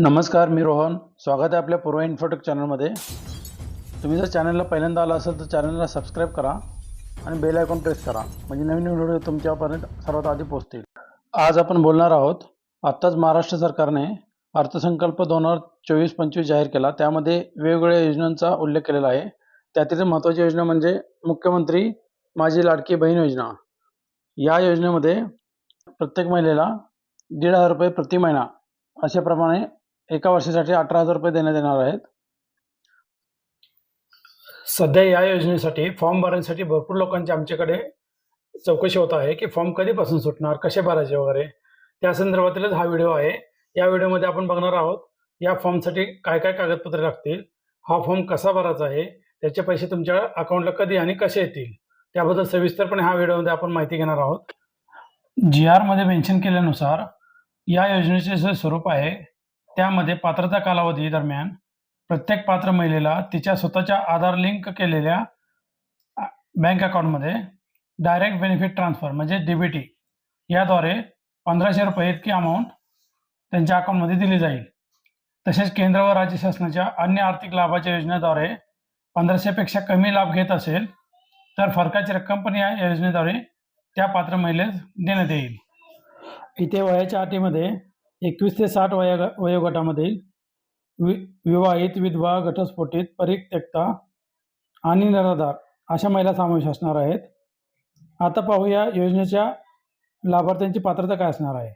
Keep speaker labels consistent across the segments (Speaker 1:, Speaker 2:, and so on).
Speaker 1: नमस्कार मी रोहन. स्वागत आहे आपल्या पूर्व इन्फोटेक चॅनलमध्ये. तुम्ही जर चॅनलला पहिल्यांदा आला असेल तर चॅनलला सबस्क्राईब करा आणि बेल आयकॉन प्रेस करा. म्हणजे नवीन व्हिडिओ तुमच्यापर्यंत सर्वात आधी पोहोचतील. आज आपण बोलणार आहोत आत्ताच महाराष्ट्र सरकारने अर्थसंकल्प दोन हजार चोवीस पंचवीस जाहीर केला. त्यामध्ये वेगवेगळ्या योजनांचा उल्लेख केलेला आहे. त्यातील महत्त्वाची योजना म्हणजे मुख्यमंत्री माझी लाडकी बहीण योजना. या योजनेमध्ये प्रत्येक महिलेला दीड हजार रुपये प्रति महिना अशाप्रमाणे एका वर्षासाठी अठरा हजार रुपये देण्यात येणार आहेत. सध्या या योजनेसाठी फॉर्म भरण्यासाठी भरपूर लोकांची आमच्याकडे चौकशी होत आहे की फॉर्म कधीपासून सुटणार कसे भरायचे वगैरे. त्या संदर्भातीलच हा व्हिडिओ आहे. या व्हिडिओमध्ये आपण बघणार आहोत या फॉर्मसाठी काय काय कागदपत्रे लागतील हा फॉर्म कसा भरायचा आहे त्याचे पैसे तुमच्या अकाउंटला कधी आणि कसे येतील त्याबद्दल सविस्तरपणे हा व्हिडिओमध्ये आपण माहिती घेणार आहोत. जी आरमध्ये मेन्शन केल्यानुसार या योजनेचे जे स्वरूप आहे त्यामध्ये पात्रता कालावधी दरम्यान प्रत्येक पात्र महिलेला तिच्या स्वतःच्या आधार लिंक केलेल्या बँक अकाउंटमध्ये डायरेक्ट बेनिफिट ट्रान्सफर म्हणजे डीबीटी याद्वारे पंधराशे रुपये इतकी अमाऊंट त्यांच्या अकाउंटमध्ये दिली जाईल. तसेच केंद्र व राज्य शासनाच्या अन्य आर्थिक लाभाच्या योजनेद्वारे पंधराशेपेक्षा कमी लाभ घेत असेल तर फरकाची रक्कम पण या योजनेद्वारे त्या पात्र महिलेस देण्यात येईल. इथे वयाच्या अटीमध्ये एकवीस ते साठ वया वयोगटामधील वि विवाहित विधवा घटस्फोटित परित्यक्ता आणि निराधार अशा महिला समावेश असणार आहेत. आता पाहूया योजनेच्या लाभार्थ्यांची पात्रता काय असणार आहे.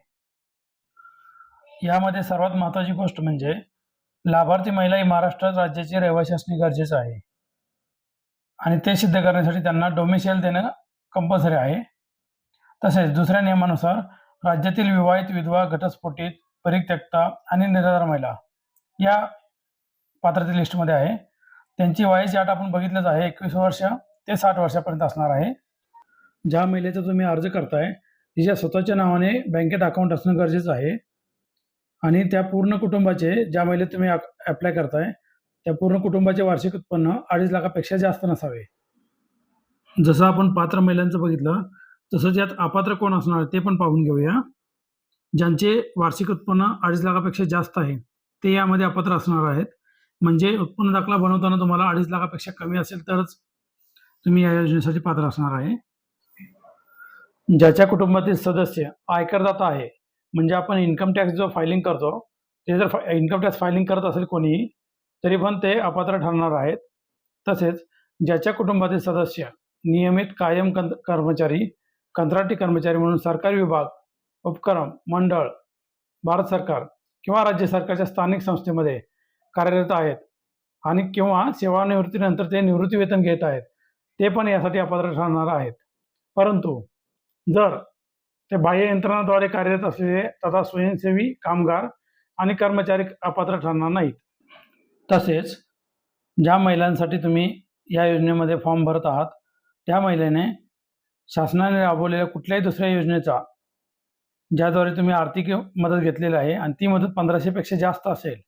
Speaker 1: यामध्ये सर्वात महत्त्वाची गोष्ट म्हणजे लाभार्थी महिला ही महाराष्ट्र राज्याची रहिवासी असणे गरजेचं आहे. आणि ते सिद्ध करण्यासाठी त्यांना डोमिसाईल देणं कंपल्सरी आहे. तसेच दुसऱ्या नियमानुसार राज्यातील विवाहित विधवा घटस्फोटित परित्यक्ता आणि निराधार महिला या पात्रातील लिस्टमध्ये आहे. त्यांची वयाची अट आपण बघितलंच आहे. एकवीस वर्ष ते साठ वर्षापर्यंत असणार आहे. ज्या महिलेचा तुम्ही अर्ज करताय तिच्या स्वतःच्या नावाने बँकेत अकाउंट असणं गरजेचं आहे. आणि त्या पूर्ण कुटुंबाचे ज्या महिलेत तुम्ही अप्लाय करताय त्या पूर्ण कुटुंबाचे वार्षिक उत्पन्न अडीच लाखापेक्षा जास्त नसावे. जसं आपण पात्र महिलांचं बघितलं तसंच यात अपात्र कोण असणार ते पण पाहून घेऊया. ज्यांचे वार्षिक उत्पन्न अडीच लाखापेक्षा जास्त आहे ते यामध्ये अपात्र असणार आहेत. म्हणजे उत्पन्न दाखला बनवताना तुम्हाला अडीच लाखापेक्षा कमी असेल तरच तुम्ही या योजनेसाठी पात्र असणार आहे. ज्याच्या कुटुंबातील सदस्य आयकरदाता आहे म्हणजे आपण इन्कम टॅक्स जो फायलिंग करतो ते जर इन्कम टॅक्स फायलिंग करत असेल कोणी तरी पण ते अपात्र ठरणार आहेत. तसेच ज्याच्या कुटुंबातील सदस्य नियमित कायम कर्मचारी कंत्राटी कर्मचारी म्हणून सरकारी विभाग उपक्रम मंडळ भारत सरकार किंवा राज्य सरकारच्या स्थानिक संस्थेमध्ये कार्यरत आहेत आणि किंवा सेवानिवृत्तीनंतर ते निवृत्तीवेतन घेत आहेत. ते पण यासाठी अपात्र ठरणार आहेत. परंतु जर ते बाह्य यंत्रणाद्वारे कार्यरत असलेले तथा स्वयंसेवी कामगार आणि कर्मचारी अपात्र ठरणार नाहीत. तसेच ज्या महिलांसाठी तुम्ही या योजनेमध्ये फॉर्म भरत आहात त्या महिलेने शासनाने राबवलेल्या कुठल्याही दुसऱ्या योजनेचा ज्याद्वारे तुम्ही आर्थिक मदत घेतलेली आहे आणि ती मदत पंधराशेपेक्षा जास्त असेल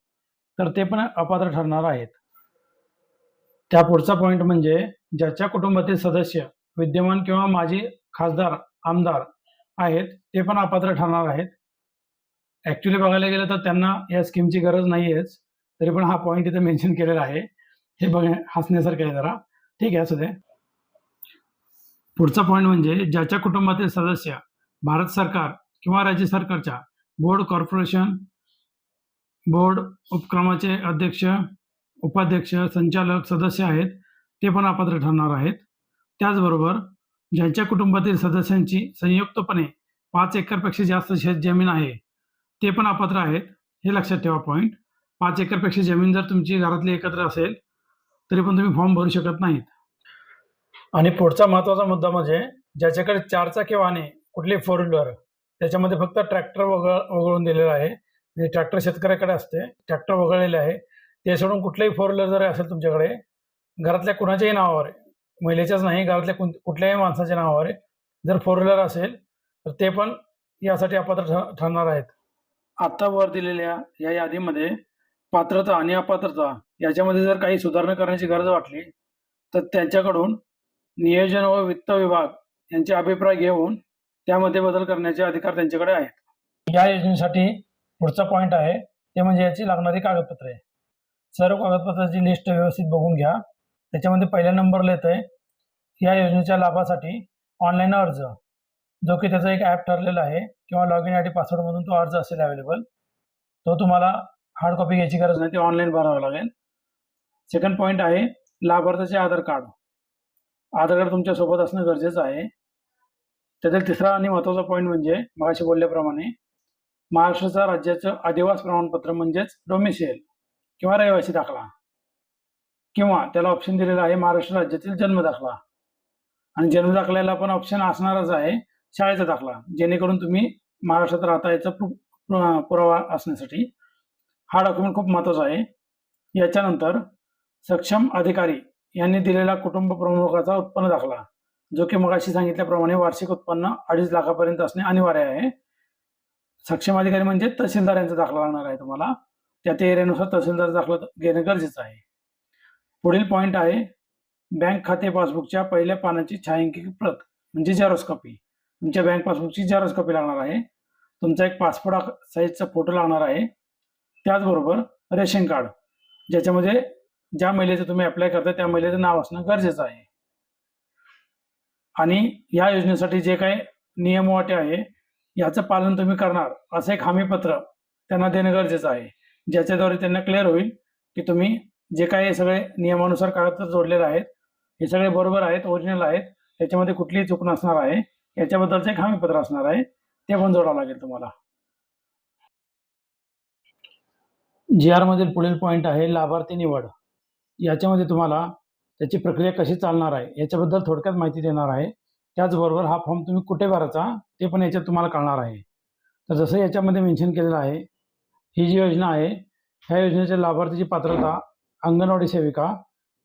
Speaker 1: तर ते पण अपात्र ठरणार आहेत. त्या पुढचा पॉईंट म्हणजे ज्याच्या कुटुंबातील सदस्य विद्यमान किंवा माजी खासदार आमदार आहेत ते पण अपात्र ठरणार आहेत. ॲक्च्युली बघायला गेलं तर त्यांना या स्कीमची गरज नाही आहेच तरी पण हा पॉईंट इथे मेन्शन केलेला आहे. हे बघ हसण्यासारखं आहे जरा. ठीक आहे असू दे. पुढचा पॉईंट म्हणजे ज्याच्या कुटुंबातील सदस्य भारत सरकार किंवा राज्य सरकारच्या बोर्ड कॉर्पोरेशन बोर्ड उपक्रमाचे अध्यक्ष उपाध्यक्ष संचालक सदस्य आहेत ते पण अपात्र ठरणार आहेत. त्याचबरोबर ज्यांच्या कुटुंबातील सदस्यांची संयुक्तपणे पाच एकरपेक्षा जास्त शेत जमीन आहे ते पण अपात्र आहेत. हे लक्षात ठेवा पॉईंट पाच एकरपेक्षा जमीन जर तुमची घरातली एकत्र असेल तरी पण तुम्ही फॉर्म भरू शकत नाहीत. आणि पुढचा महत्त्वाचा मुद्दा म्हणजे ज्याच्याकडे चारचाकी वाहने कुठली फोर व्हीलर त्याच्यामध्ये फक्त ट्रॅक्टर वगळ वगळून दिलेलं आहे. म्हणजे ट्रॅक्टर शेतकऱ्याकडे असते ट्रॅक्टर वगळलेले आहे. ते सोडून कुठलंही फोर व्हीलर जर असेल तुमच्याकडे घरातल्या कुणाच्याही नावावर आहे महिलेच्याच नाही घरातल्या कुठल्याही माणसाच्या नावावर आहे जर फोर व्हीलर असेल तर ते पण यासाठी अपात्र ठरणार आहेत. आत्ता वर दिलेल्या या यादीमध्ये पात्रता आणि अपात्रता याच्यामध्ये जर काही सुधारणा करण्याची गरज वाटली तर त्यांच्याकडून नियोजन व वित्त विभाग यांचे अभिप्राय घेऊन त्यामध्ये बदल करण्याचे अधिकार त्यांच्याकडे आहेत. या योजनेसाठी पुढचा पॉईंट आहे. ते म्हणजे याची लागणारी कागदपत्रे. सर्व कागदपत्राची लिस्ट व्यवस्थित बघून घ्या. त्याच्यामध्ये पहिल्या नंबरला येतं आहे या योजनेच्या लाभासाठी ऑनलाईन अर्ज. जो की त्याचा एक ॲप ठरलेला आहे किंवा लॉग इन आय डी पासवर्डमधून तो अर्ज असेल अवेलेबल तो तुम्हाला हार्ड कॉपी घ्यायची गरज नाही. ते ऑनलाईन भरावं लागेल. सेकंड पॉईंट आहे लाभार्थ्याचे आधार कार्ड आधार कार्ड तुमच्यासोबत असणं गरजेचं आहे. त्यातील तिसरा आणि महत्त्वाचा पॉईंट म्हणजे मगाशी बोलल्याप्रमाणे महाराष्ट्राचा राज्याचं आदिवास प्रमाणपत्र म्हणजेच डोमिसियल किंवा रहिवासी दाखला किंवा त्याला ऑप्शन दिलेला आहे महाराष्ट्र राज्यातील जन्म दाखला. आणि जन्म दाखल्याला पण ऑप्शन असणारच आहे शाळेचा दाखला जेणेकरून तुम्ही महाराष्ट्रात राहता याचा पुरावा असण्यासाठी. हा डॉक्युमेंट खूप महत्त्वाचा आहे. याच्यानंतर सक्षम अधिकारी यांनी दिलेला कुटुंब प्रमुखाचा उत्पन्न दाखला जो की मगाशी सांगितल्याप्रमाणे वार्षिक उत्पन्न अडीच लाखापर्यंत असणे अनिवार्य आहे. सक्षम अधिकारी म्हणजे तहसीलदार यांचा दाखला लागणार आहे तुम्हाला. त्या त्या एरियानुसार तहसीलदार दाखला घेणं गरजेचं आहे. पुढील पॉईंट आहे बँक खाते पासबुकच्या पहिल्या पानाची छायांकित प्रत म्हणजे झेरॉक्स कॉपी तुमच्या बँक पासबुकची झेरॉक्स कॉपी लागणार आहे. तुमचा एक पासपोर्ट साईजचा फोटो लागणार आहे. त्याचबरोबर रेशन कार्ड ज्याच्यामध्ये ज्या महिलेचं तुम्ही अप्लाय करता त्या महिलेचं नाव असणं गरजेचं आहे. आणि या योजनेसाठी जे काही नियम वाटे आहे याचं पालन तुम्ही करणार असं एक हमीपत्र त्यांना देणं गरजेचं आहे. ज्याच्याद्वारे त्यांना क्लिअर होईल की तुम्ही जे काही सगळे नियमानुसार कागदपत्र जोडलेले आहेत हे सगळे बरोबर आहेत ओरिजिनल आहेत त्याच्यामध्ये कुठलीही चूक नसणार आहे याच्याबद्दलचं एक हमीपत्र असणार आहे ते पण जोडावं लागेल तुम्हाला. जी आर मधील पुढील पॉईंट आहे लाभार्थी निवड. याच्यामध्ये तुम्हाला त्याची प्रक्रिया कशी चालणार आहे याच्याबद्दल थोडक्यात माहिती देणार आहे. त्याचबरोबर हा फॉर्म तुम्ही कुठे भरायचा ते पण याच्यात तुम्हाला कळणार आहे. तर जसं याच्यामध्ये मेन्शन केलेलं आहे ही जी योजना आहे ह्या योजनेच्या लाभार्थीची पात्रता अंगणवाडी सेविका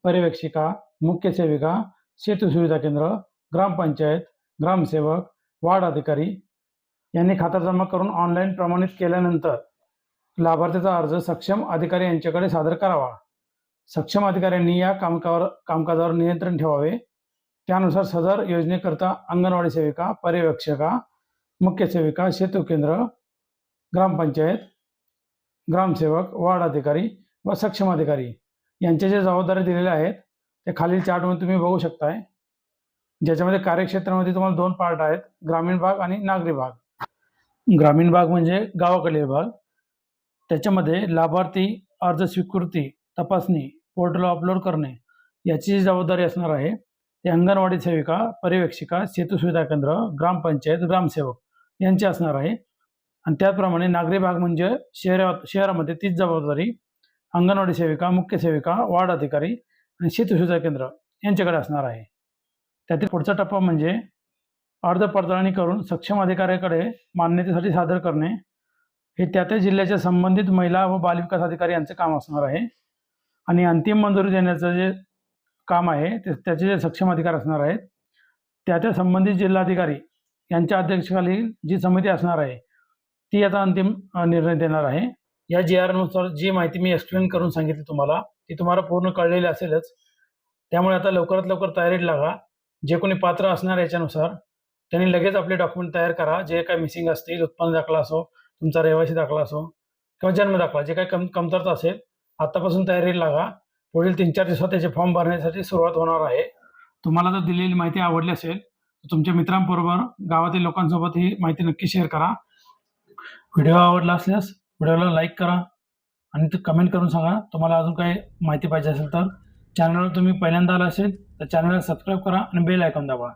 Speaker 1: पर्यवेक्षिका मुख्य सेविका सेतू सुविधा केंद्र ग्रामपंचायत ग्रामसेवक वार्ड अधिकारी यांनी खाता जमा करून ऑनलाईन प्रमाणित केल्यानंतर लाभार्थीचा अर्ज सक्षम अधिकारी यांच्याकडे सादर करावा. सक्षम अधिकाऱ्यांनी या कामकावर कामकाजावर नियंत्रण ठेवावे. त्यानुसार सदर योजनेकरता अंगणवाडी सेविका पर्यवेक्षका मुख्य सेविका सेतू केंद्र ग्रामपंचायत ग्रामसेवक वार्ड अधिकारी व सक्षम अधिकारी यांच्या ज्या जबाबदारी दिलेल्या आहेत ते खालील चार्टमध्ये तुम्ही बघू शकताय. ज्याच्यामध्ये कार्यक्षेत्रामध्ये तुम्हाला दोन पार्ट आहेत ग्रामीण भाग आणि नागरी भाग. ग्रामीण भाग म्हणजे गावाकडील भाग. त्याच्यामध्ये लाभार्थी अर्ज स्वीकृती तपासणी पोर्टलला अपलोड करणे याची जी जबाबदारी असणार आहे. ते अंगणवाडी सेविका पर्यवेक्षिका सेतू सुविधा केंद्र ग्रामपंचायत ग्रामसेवक यांची असणार आहे. आणि त्याचप्रमाणे नागरी भाग म्हणजे शहरात शहरामध्ये तीच जबाबदारी अंगणवाडी सेविका मुख्य सेविका वार्ड अधिकारी आणि सेतू सुविधा केंद्र यांच्याकडे असणार आहे. त्यातील पुढचा टप्पा म्हणजे अर्ज पडताळणी करून सक्षम अधिकाऱ्याकडे मान्यतेसाठी सादर करणे. हे त्या त्या जिल्ह्याच्या संबंधित महिला व बालविकास अधिकारी यांचं काम असणार आहे. आणि अंतिम मंजुरी देण्याचं जे काम आहे ते त्याचे जे सक्षम अधिकार असणार आहेत त्या त्या संबंधित जिल्हाधिकारी यांच्या अध्यक्षतेखाली जी समिती असणार आहे ती याचा अंतिम निर्णय देणार आहे. या जी आरनुसार जी माहिती मी एक्सप्लेन करून सांगितली तुम्हाला ती तुम्हाला पूर्ण कळलेली असेलच. त्यामुळे आता लवकरात लवकर तयारीत लागा. जे कोणी पात्र असणार याच्यानुसार त्यांनी लगेच आपले डॉक्युमेंट तयार करा. जे काही मिसिंग असतील उत्पन्न दाखला असो तुमचा रहिवासी दाखला असो किंवा जन्म दाखला जे काही कम कमतरता असेल आत्तापासून तयारीला लागा. पुढील तीन चार दिवसात त्याचे फॉर्म भरण्यासाठी सुरुवात होणार आहे. तुम्हाला जर दिलेली माहिती आवडली असेल तर तुमच्या मित्रांबरोबर गावातील लोकांसोबत ही माहिती नक्की शेअर करा. व्हिडिओ आवडला असल्यास व्हिडिओला लाईक करा आणि ते कमेंट करून सांगा. तुम्हाला अजून काही माहिती पाहिजे असेल तर. चॅनलवर तुम्ही पहिल्यांदा आला असेल तर चॅनलला सबस्क्राईब करा आणि बेल आयकॉन दाबा.